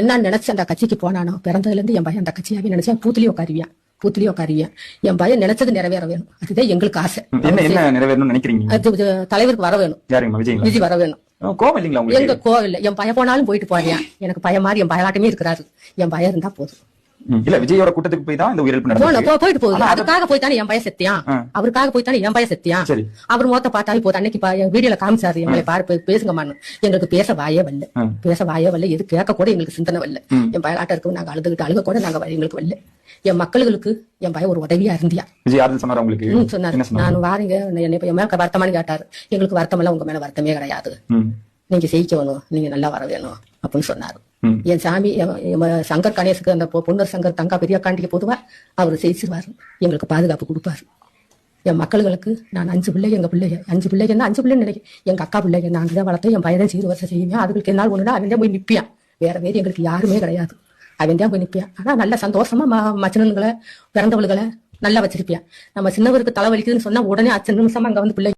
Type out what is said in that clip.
என்ன நினைச்சு அந்த கட்சிக்கு போனானோ பிறந்ததுல இருந்து என் பையன் அந்த கட்சியாவே நினைச்சேன். பூத்துலயே உட்காருவியான் பூத்துலயே உட்காருவியான் என் பையன் நினைச்சது நிறைவேற வேணும் அதுதான் எங்களுக்கு ஆசை. என்ன என்ன நிறைவேறணும்னு நினைக்கிறீங்க? அது தலைவருக்கு வர வேணும் விஜய் வர வேணும் கோவம் இல்லைங்களா எங்க உங்களுக்கு கோவில் என் பையன் போனாலும் போயிட்டு போறியான் எனக்கு பையன் மாதிரி என் பயலாட்டமே இருக்கிறாரு. என் பையன் இருந்தா போதும். இல்ல விஜயோட கூட்டத்துக்கு போய் தான் இந்த உயிரிழப்பு போ- போயிட்டு போகுது அதுக்காக போய் தானே என் பையன் செத்தியான். அவருக்காக போய் தானே என் பையன் செத்தியான் சரி. அவர் மொத்த பார்த்தாலே போதும். அன்னைக்கு பா- என் வீடியோல காமிச்சாரு. எங்களை பாரு பே- பேசுங்கம்மான்னு எங்களுக்கு பேச வாயே வரல. பேச வாயே வரல. எது கேட்க கூட எங்களுக்கு சிந்தனை வரல. என் பயலாட்ட இருக்கும் நாங்க அழுதுகிட்டு அழுக கூட நாங்க எங்களுக்கு வரல. என் மக்களுக்கு என் பையன் ஒரு உதவியா இருந்தியா? சொன்னாரா உங்களுக்கு? சொன்னாரு. என்ன சொன்னாரு? நான் வாருங்க. என்னை என் மேல வருத்தமானு கேட்டாரு. எங்களுக்கு வருத்தம் எல்லாம் உங்க மேல வருத்தமே கிடையாது. நீங்க ஜெயிக்கணும். நீங்க நல்லா வர வேணும். அப்படின்னு சொன்னாரு. என் சாமி சங்கர் கணேசுக்கு அந்த பொன்னர் சங்கர் தங்கா பெரிய காண்டிக்கு பொதுவா அவர் செய்ச்சிருவாரு எங்களுக்கு பாதுகாப்பு கொடுப்பாரு. என் மக்களுக்கு நான் அஞ்சு பிள்ளைங்க எங்க பிள்ளைங்க அஞ்சு பிள்ளைங்கன்னா அஞ்சு பிள்ளை நினைக்கிறேன். எங்க அக்கா பிள்ளைங்க நாங்க தான் வளர்த்து என் பையன் சீர் வருஷம் செய்யுமே அதுக்கு என்னால் ஒண்ணுனா அவன் தான் போய் நிப்பியான் வேற வேறு எங்களுக்கு யாருமே கிடையாது. அவன் தான் போய் நிப்பியான் ஆனா நல்ல சந்தோஷமா ம மச்சனன்களை பிறந்தவளுகளை நல்லா வச்சிருப்பியான் நம்ம சின்னவருக்கு தலை வலிக்குதுன்னு சொன்னா உடனே அச்சு நிமிஷமா அங்க வந்து பிள்ளை